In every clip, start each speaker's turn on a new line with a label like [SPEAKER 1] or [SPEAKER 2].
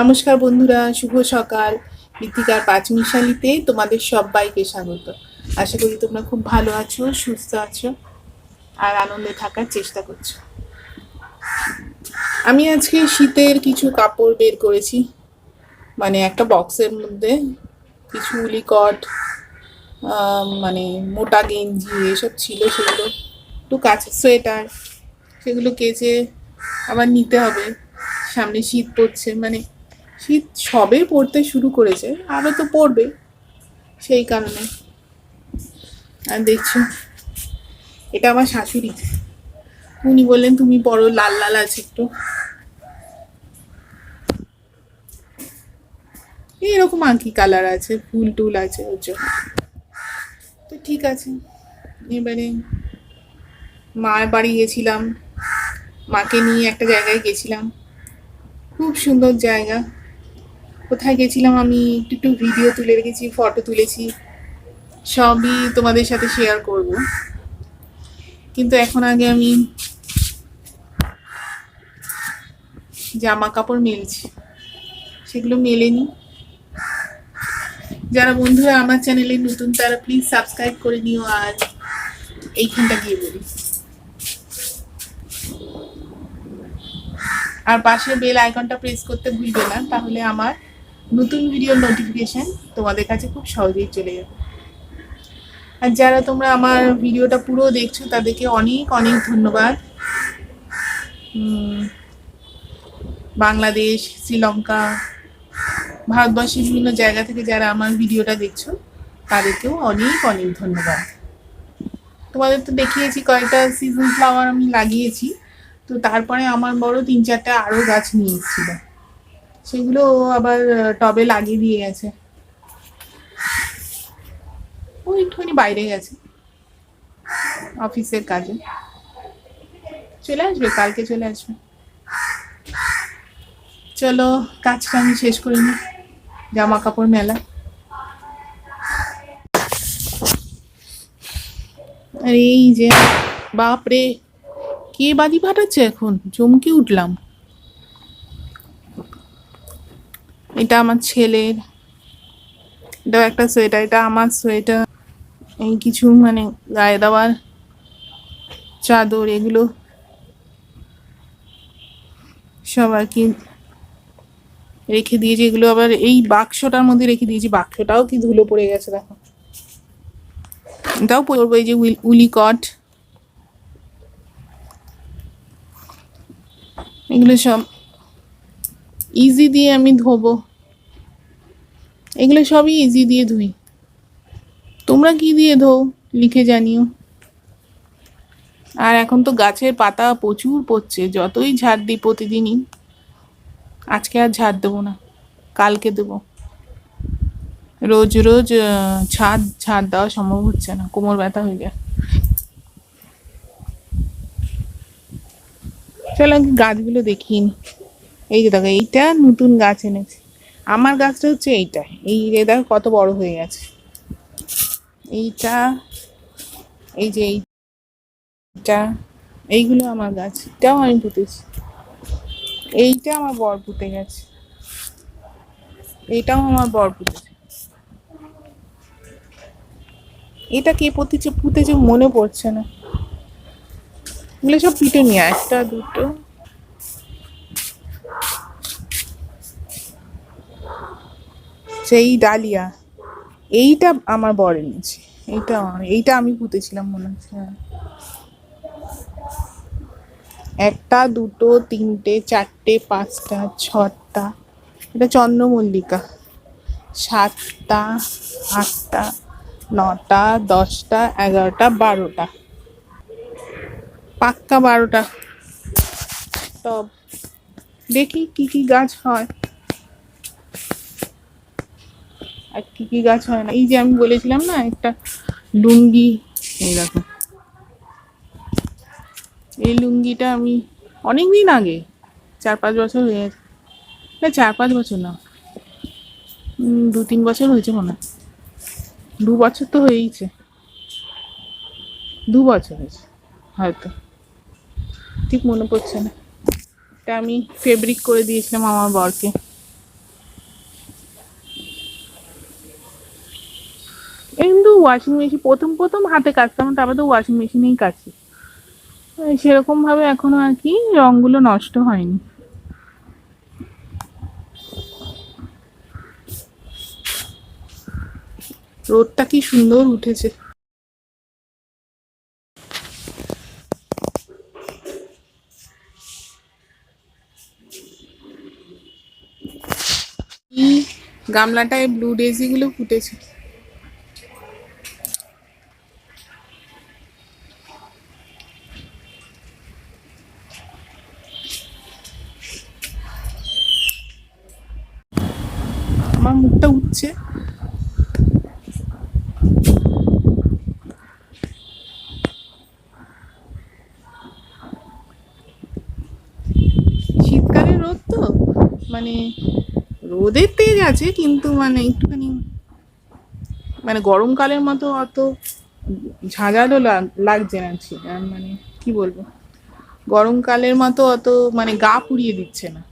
[SPEAKER 1] নমস্কার বন্ধুরা, শুভ সকাল। মৃত্তিকার পাঁচ পাঁচমিশালিতে তোমাদের সবাইকে স্বাগত। আশা করি তোমরা খুব ভালো আছো, সুস্থ আছো আর আনন্দে থাকার চেষ্টা করছ। আমি আজকে শীতের কিছু কাপড় বের করেছি। মানে একটা বক্সের মধ্যে কিছু উলিকট মানে মোটা গেঞ্জি এসব ছিল সেগুলো, একটু কাছে সোয়েটার সেগুলো কেচে আবার নিতে হবে। সামনে শীত পড়ছে মানে শীত সবে পড়তে শুরু করেছে, আরও তো পড়বে সেই কারণে। আর দেখছ, এটা আমার শাশুড়ি। উনি বললেন, তুমি বড় লাল লাল আছে একটু। এরকম আর কি কালার আছে, ফুল টুল আছে ওর জন্য। তো ঠিক আছে, এবারে মার বাড়ি গেছিলাম, মাকে নিয়ে একটা জায়গায় গেছিলাম। খুব সুন্দর জায়গা। কোথায় গেছিলাম আমি? একটু একটু ভিডিও তুলে রেখেছি ফটো তুলেছি। সবই তোমাদের সাথে শেয়ার করব। কিন্তু এখন আগে আমি জামা কাপড় মেলছি। সেগুলো মেলেনি। যারা বন্ধুরা আমার চ্যানেলে নতুন, তারা প্লিজ সাবস্ক্রাইব করে নিও আর এইখানটা গিয়ে বলি। আর পাশে বেল আইকনটা প্রেস করতে ভুলবে না, তাহলে আমার নতুন ভিডিওর নোটিফিকেশন তোমাদের কাছে খুব সহজেই চলে যাবে। আর যারা তোমরা আমার ভিডিওটা পুরো দেখছ, তাদেরকে অনেক অনেক ধন্যবাদ। বাংলাদেশ, শ্রীলঙ্কা, ভারতবর্ষের বিভিন্ন জায়গা থেকে যারা আমার ভিডিওটা দেখছ, তাদেরকেও অনেক অনেক ধন্যবাদ। তোমাদের তো দেখিয়েছি কয়েকটা সিজন ফ্লাওয়ার আমি লাগিয়েছি, তো তারপরে আমার বড় তিন চারটা আরও গাছ নিয়ে এসেছিল সেগুলো আবার টবে লাগিয়ে দিয়ে গেছে। ও একটুখানি বাইরে গেছে। অফিসের কাজে। চলে আসবে, কালকে চলে আসবে। চলো, কাজটা আমি শেষ করে নিই। জামা কাপড় মেলা। আর এই যে, বাপরে! কে বাজি ফাটাচ্ছে এখন? চমকে উঠলাম। এটা আমার ছেলের। এটাও একটা সোয়েটার, এটা আমার সোয়েটার। এই কিছু মানে গায়ে দেওয়ার চাদর, এগুলো। সব আর কি রেখে দিয়েছি। এগুলো আবার এই বাক্সটার মধ্যে রেখে দিয়েছি। বাক্সটাও কি ধুলো পড়ে গেছে, দেখো। এটাও পরবো এই যে উইল- উলি কট। এগুলো সব ইজি দিয়ে আমি ধোবো। এগুলো সবই ইজি দিয়ে ধুই। তোমরা কি দিয়ে ধো, লিখে জানিও। আর এখন তো গাছের পাতা প্রচুর পড়ছে, যতই ঝাড় দিই প্রতিদিনই। আজকে আর ঝাড় দেবো না, কালকে দেবো। রোজ রোজ ছাদ ঝাড় দেওয়া সম্ভব হচ্ছে না, কোমর ব্যথা হয়ে যায়। চলো আগে গাছগুলো দেখিনি এই যে দেখো, এইটা নতুন গাছ এনেছে। আমার গাছটা হচ্ছে এইটা। এই যে দেখো কত বড় হয়ে গেছে। এইটা, এই যে এইটা, এইগুলো আমার গাছ। এটাও আমি পুঁতেছি। এইটা আমার বর পুঁতে গেছে। এইটাও আমার বর পুঁতেছে। এটা কে পুঁতেছে পুঁতেছে মনে পড়ছে না। এগুলো সব পিটুনিয়া একটা, দুটো সেই ডালিয়া। এইটা আমার বর এনেছে। এইটা এইটা আমি পুঁতেছিলাম মনে হচ্ছে। একটা, দুটো, তিনটে, চারটে, পাঁচটা, ছটা, এটা চন্দ্রমল্লিকা। সাতটা, আটটা, নটা, দশটা, এগারোটা, বারোটা। পাক্কা বারোটা। টব দেখি কি কি গাছ হয়। আর কি কি গাছ হয় না। এই যে আমি বলেছিলাম না, একটা লুঙ্গি, এই দেখো। এই লুঙ্গিটা আমি অনেক দিন আগে, চার পাঁচ বছর হয়ে না, চার পাঁচ বছর না। দু তিন বছর হয়েছে মনে হয়। দু বছর তো হয়েইছে। দু বছর হয়েছে, হয়তো। ঠিক মনে পড়ছে না। এটা আমি ফেব্রিক করে দিয়েছিলাম আমার বরকে। ওয়াশিং মেশিন প্রথম প্রথম হাতে কাচতাম তারপর তো ওয়াশিং মেশিনেই কাচি এই সেরকম ভাবে এখনও আর কি রঙগুলো নষ্ট হয়নি। রোদটা কি সুন্দর উঠেছে। গামলাটায় ব্লু ডেজিগুলো ফুটেছে। আমার মুখটা উঠছে। শীতকালের রোদ তো মানে রোদের তেজ আছে, কিন্তু মানে একটুখানি মানে গরমকালের মতো অত ঝাঁঝালো লাগ- লাগছে না মানে কি বলব? গরমকালের মতো অত মানে গা পুড়িয়ে দিচ্ছে না।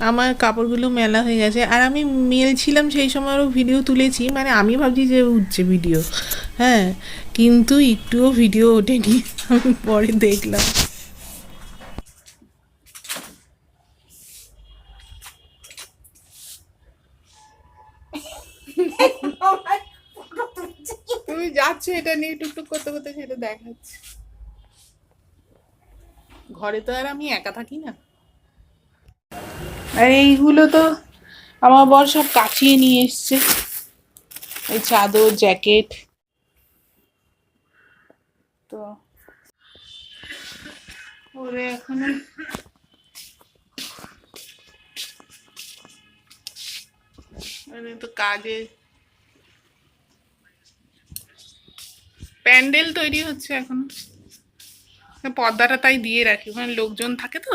[SPEAKER 1] আমার কাপড়গুলো মেলা হয়ে গেছে। আর আমি মেলছিলাম সেই সময়ও ভিডিও তুলেছি। মানে আমি ভাবছি যে উঠছে ভিডিও হ্যাঁ কিন্তু একটুও ভিডিও ওঠেনি। আমি পরে দেখলাম। তুমি যাচ্ছ এটা নিয়ে টুকটুক করতে করতে সেটা দেখাচ্ছে। ঘরে তো আর আমি একা থাকি না। আর এইগুলো তো আমার বর সব কাচিয়ে নিয়ে এসছে। এই চাদর, জ্যাকেট। তো ওরে এখন মানে তো কাজে। প্যান্ডেল তৈরি হচ্ছে এখন। পর্দাটা তাই দিয়ে রাখি। ওখানে লোকজন থাকে তো।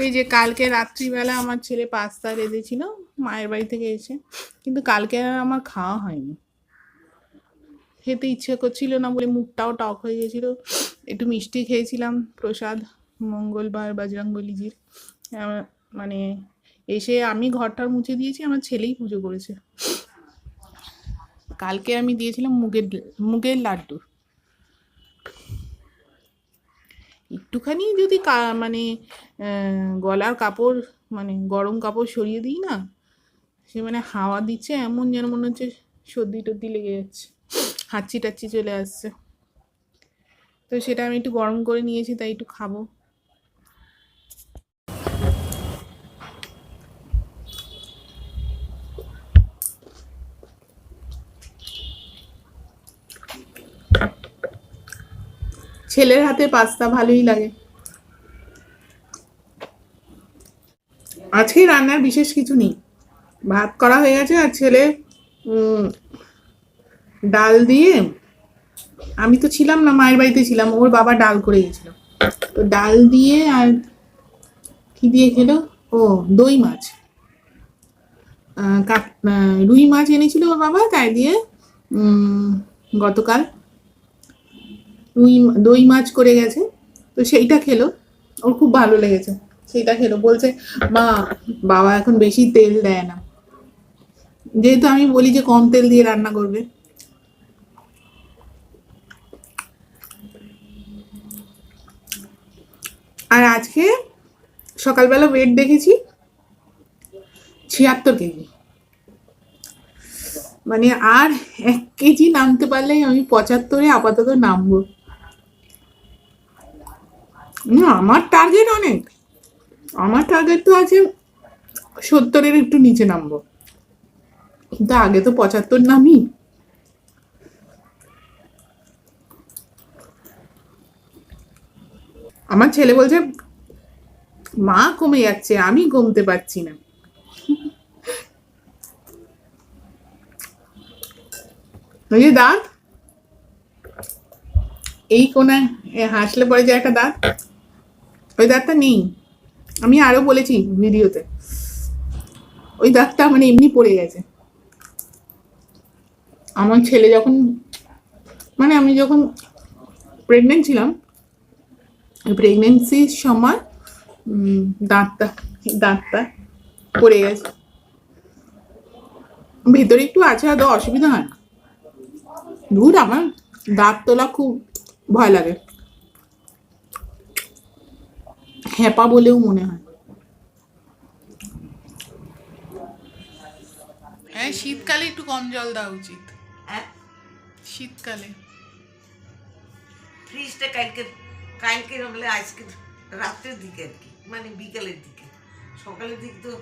[SPEAKER 1] এই যে কালকে রাত্রিবেলা আমার ছেলে পাস্তা রেঁধেছিল মায়ের বাড়ি থেকে এসে, কিন্তু কালকে আর আমার খাওয়া হয়নি। খেতে ইচ্ছে করছিল না বলে মুখটাও টক হয়ে গেছিল। একটু মিষ্টি খেয়েছিলাম, প্রসাদ, মঙ্গলবার বজরংবলিজির মানে এসে আমি ঘরটার মুছে দিয়েছি, আমার ছেলেই পুজো করেছে। কালকে আমি দিয়েছিলাম মুগের মুগের লাড্ডু। একটুখানি যদি মানে গলার কাপড় মানে গরম কাপড় সরিয়ে দিই না, সে মানে হাওয়া দিচ্ছে, এমন যেন মনে হচ্ছে সর্দি টর্দি লেগে যাচ্ছে, হাঁচি টাচ্ছি চলে আসছে। তো সেটা আমি একটু গরম করে নিয়েছি, তাই একটু খাব। ছেলের হাতে পাস্তা ভালোই লাগে। আজকে রান্নার বিশেষ কিছু নেই। ভাত করা হয়ে গেছে আর ছেলে ডাল দিয়ে আমি তো ছিলাম না, মায়ের বাড়িতে ছিলাম, ওর বাবা ডাল করে গেছিল তো ডাল দিয়ে আর কি দিয়ে খেলো ও, দই মাছ। রুই মাছ এনেছিল ওর বাবা, তাই দিয়ে গতকাল রুই দই মাছ করে গেছে। তো সেইটা খেলো। ওর খুব ভালো লেগেছে। সেইটা খেলো। বলছে, মা, বাবা এখন বেশি তেল দেয় না। যেহেতু আমি বলি যে কম তেল দিয়ে রান্না করবে। আর আজকে সকালবেলা ওয়েট দেখেছি, ছিয়াত্তর কেজি। মানে আর এক কেজি নামতে পারলেই আমি পঁচাত্তরে আপাতত নামবো। না, আমার টার্গেট অনেক। আমার টার্গেট তো আছে সত্তরের একটু নিচে নামবো। কিন্তু আগে তো পঁচাত্তর নামি। আমার ছেলে বলছে, মা কমে যাচ্ছে, আমি কমতে পারছি না। ওই যে দাঁত। এই কোনায় হাসলে পরে যে একটা দাঁত। ওই দাঁতটা নেই। আমি আরও বলেছি ভিডিওতে। ওই দাঁতটা মানে এমনি পড়ে গেছে। আমার ছেলে যখন মানে আমি যখন প্রেগনেন্ট ছিলাম প্রেগনেন্সির সময় দাঁতটা দাঁতটা পড়ে গেছে। ভেতরে একটু আছে, হয়তো অসুবিধা হয় না। দূর আমার দাঁত তোলা খুব ভয় লাগে। হ্যাপা বলেও মনে হয়। হ্যাঁ শীতকালে একটু কম জল দেওয়া উচিত।
[SPEAKER 2] হ্যাঁ?
[SPEAKER 1] শীতকালে।
[SPEAKER 2] ফ্রিজটা কালকে কালকে হলে আজকে রাত্রের দিকে আর কি মানে বিকালের দিকে। সকালের দিকে তো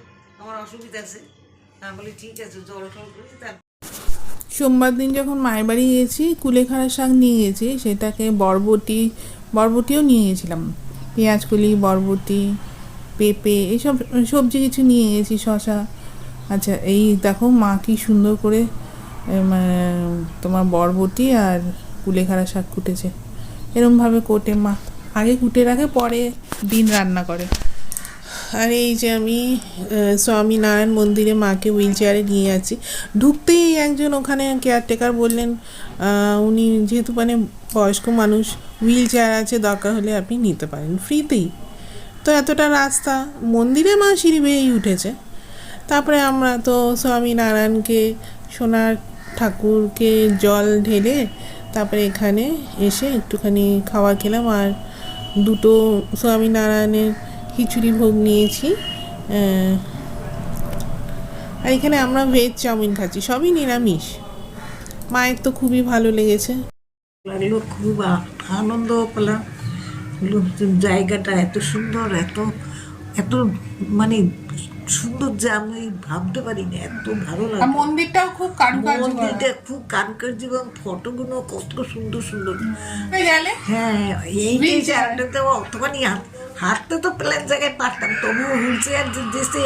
[SPEAKER 2] আমার অসুবিধা আছে। আমি বলি ঠিক আছে জল টল করি তার
[SPEAKER 1] সোমবার দিন যখন মায়ের বাড়ি গিয়েছি কুলেখাড়া শাক নিয়ে গেছি সেটাকে বরবটি বরবটিও নিয়ে গেছিলাম পেঁয়াজ কলি বরবটি, পেঁপে এইসব সবজি কিছু নিয়ে গেছি শশা আচ্ছা এই দেখো মা কি সুন্দর করে তোমার বরবটি আর কুলেখাড়া শাক কুটেছে। এরমভাবে কোটে মা। আগে কুটে রাখে, পরে দিন রান্না করে। আর এই যে আমি স্বামীনারায়ণ মন্দিরে মাকে হুইল চেয়ারে নিয়ে যাচ্ছি। ঢুকতেই একজন ওখানে কেয়ারটেকার বললেন উনি যেহেতু মানে বয়স্ক মানুষ হুইল চেয়ার আছে, দরকার হলে আপনি নিতে পারেন ফ্রিতেই। তো এতটা রাস্তা, মন্দিরে মা সিঁড়ি বেয়েই উঠেছে। তারপরে আমরা তো স্বামী নারায়ণকে সোনার ঠাকুরকে জল ঢেলে তারপরে এখানে এসে একটুখানি খাওয়া খেলাম আর দুটো স্বামীনারায়ণের খিচুড়ি ভোগ নিয়েছি। আর এখানে আমরা ভেজ চাউমিন খাচ্ছি, সবই নিরামিষ। মায়ের তো খুবই ভালো লেগেছে।
[SPEAKER 2] লাগল খুব আনন্দ পেলাম। জায়গাটা এত সুন্দর এত এত মানে সুন্দর যে আমি ভাবতে পারি না এত ভালো লাগে
[SPEAKER 1] মন্দিরটাও খুব
[SPEAKER 2] মন্দিরটা খুব কারুকার্য এবং ফটোগুলো কত সুন্দর সুন্দর। হ্যাঁ। এই যে জায়গাটাতে অতখানি হাঁটতে তো প্লেন জায়গায় পারতাম তবুও হুইল চেয়ার যে দেশে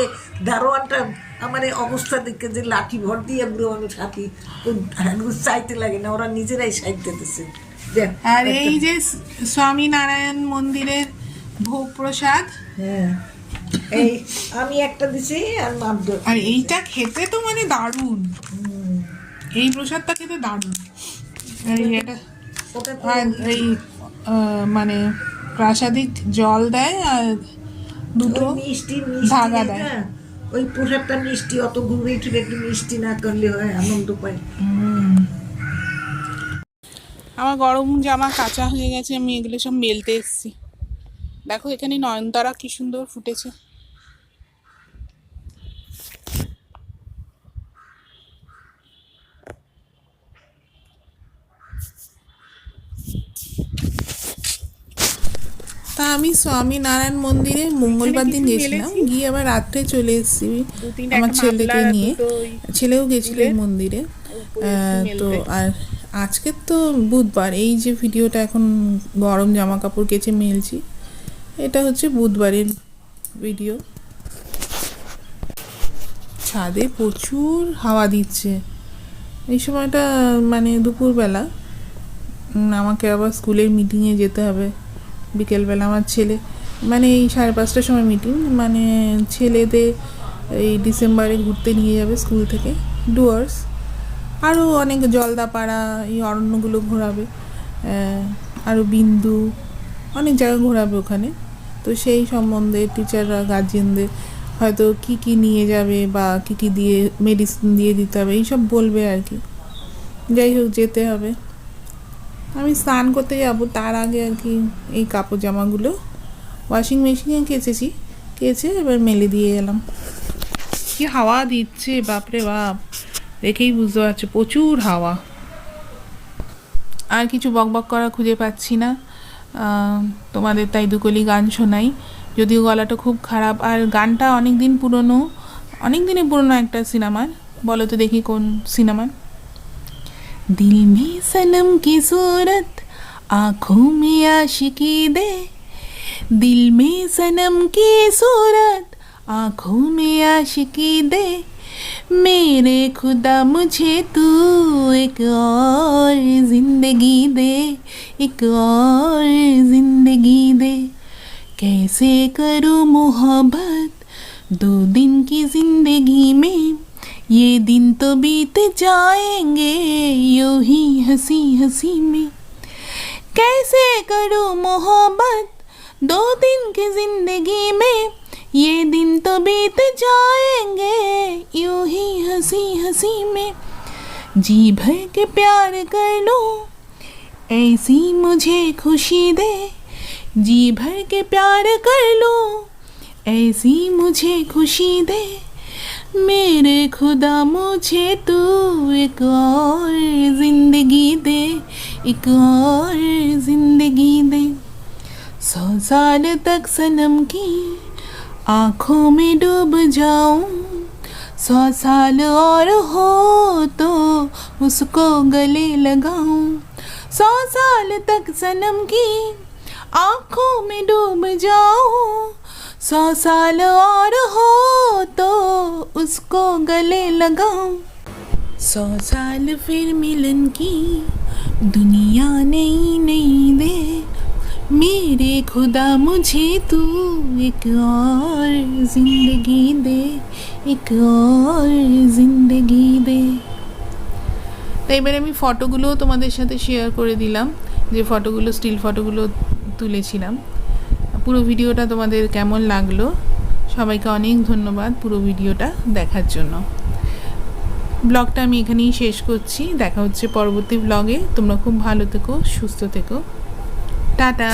[SPEAKER 2] দারোয়ানটা আমার এই অবস্থা দেখে যে লাঠি ভর দিয়ে বুড়ো মানুষ হাতি চাইতে লাগে না ওরা নিজেরাই সাইতে দিচ্ছে
[SPEAKER 1] আর এই যে স্বামীনারায়ণ মন্দিরের ভোগ প্রসাদ?
[SPEAKER 2] হ্যাঁ এই আমি একটা দিছি আর
[SPEAKER 1] আর এইটা খেতে তো মানে দারুণ। এই প্রসাদটা খেতে দারুণ। এটা এই মানে প্রাসাদিক জল দেয় আর দুটো
[SPEAKER 2] মিষ্টি ভাগা
[SPEAKER 1] ধাগা দেয়।
[SPEAKER 2] ওই প্রসাদটা মিষ্টি অত ঘুরে ঠুরে একটু মিষ্টি না করলে হয় আনন্দ পাই
[SPEAKER 1] আমার গরম জামা কাঁচা হয়ে গেছে আমি এগুলো সব মেলতে এসেছি। দেখো এখানে নয়নতারা কি সুন্দর ফুটেছে। আমি স্বামীনারায়ণ মন্দিরে মঙ্গলবার দিন গেছিলাম গিয়ে আবার রাত্রে চলে এসেছি। আমার ছেলেকে নিয়ে। ছেলেও গেছিল মন্দিরে। তো আর আজকে তো বুধবার। এই যে ভিডিওটা এখন গরম জামা কাপড় কেচে মেলছি এটা হচ্ছে বুধবারের ভিডিও। ছাদে প্রচুর হাওয়া দিচ্ছে। এই সময়টা মানে দুপুরবেলা। আমাকে আবার স্কুলের মিটিংয়ে যেতে হবে। বিকেলবেলা আমার ছেলে মানে এই সাড়ে পাঁচটার সময় মিটিং মানে ছেলেদের এই ডিসেম্বরে ঘুরতে নিয়ে যাবে স্কুল থেকে ডুয়ার্স আরও অনেক জলদাপাড়া, এই অরণ্যগুলো ঘোরাবে আরও বিন্দু, অনেক জায়গা ঘোরাবে ওখানে। তো সেই সম্বন্ধে টিচাররা গার্জিয়ানদের হয়তো কি কি নিয়ে যাবে বা কি কি দিয়ে মেডিসিন দিয়ে দিতে হবে, এইসব বলবে আর কি। যাই হোক, যেতে হবে। আমি স্নান করতে যাব, তার আগে আর কি এই কাপড় জামাগুলো। ওয়াশিং মেশিনে কেচেছি, কেচে এবার মেলে দিয়ে এলাম। কি হাওয়া দিচ্ছে, বাপরে বাপ। দেখেই বুঝতে পারছ, প্রচুর হাওয়া। আর কিছু বকবক করা খুঁজে পাচ্ছি না। তোমাদের তাই দুকলি গান শোনাই। যদিও গলাটা খুব খারাপ, আর গানটা অনেক দিন পুরনো অনেক দিনের পুরনো একটা সিনেমার। বলো তো দেখি কোন সিনেমার। दिल में सनम की सूरत, आँखों में आशिकी दे। दिल में सनम की सूरत, आँखों में आशिकी दे। मेरे खुदा, मुझे तू एक और ज़िंदगी दे, एक और ज़िंदगी दे। कैसे करूँ मोहब्बत दो दिन की ज़िंदगी में? ये दिन तो बीत जाएँगे यूँ ही हँसी हँसी में। कैसे करूँ मोहब्बत दो दिन की ज़िंदगी में? ये दिन तो बीत जाएँगे यूँ ही हँसी हँसी में। जी भर के प्यार कर लो, ऐसी मुझे खुशी दे। जी भर के प्यार कर लो, ऐसी मुझे खुशी दे। मेरे खुदा, मुझे तू एक और ज़िंदगी दे, एक और ज़िंदगी दे। सौ साल तक सनम की आँखों में डूब जाऊँ, सौ साल और हो तो उसको गले लगाऊँ। सौ साल तक सनम की आँखों में डूब जाऊँ सौ साल और हो तो उसको गले लगाऊं सौ साल फिर मिलन की दुनिया नई नई दे मेरे खुदा मुझे तू एक और जिंदगी दे एक और জিন্দগি দে তো এবারে আমি ফটোগুলো তোমাদের সাথে শেয়ার করে দিলাম যে ফটোগুলো স্টিল ফটোগুলো তুলেছিলাম পুরো ভিডিওটা তোমাদের কেমন লাগল? সবাইকে অনেক ধন্যবাদ পুরো ভিডিওটা দেখার জন্য। ব্লগটা আমি এখানেই শেষ করছি। দেখা হচ্ছে পরবর্তী ব্লগে। তোমরা খুব ভালো থেকো, সুস্থ থেকো। টাটা!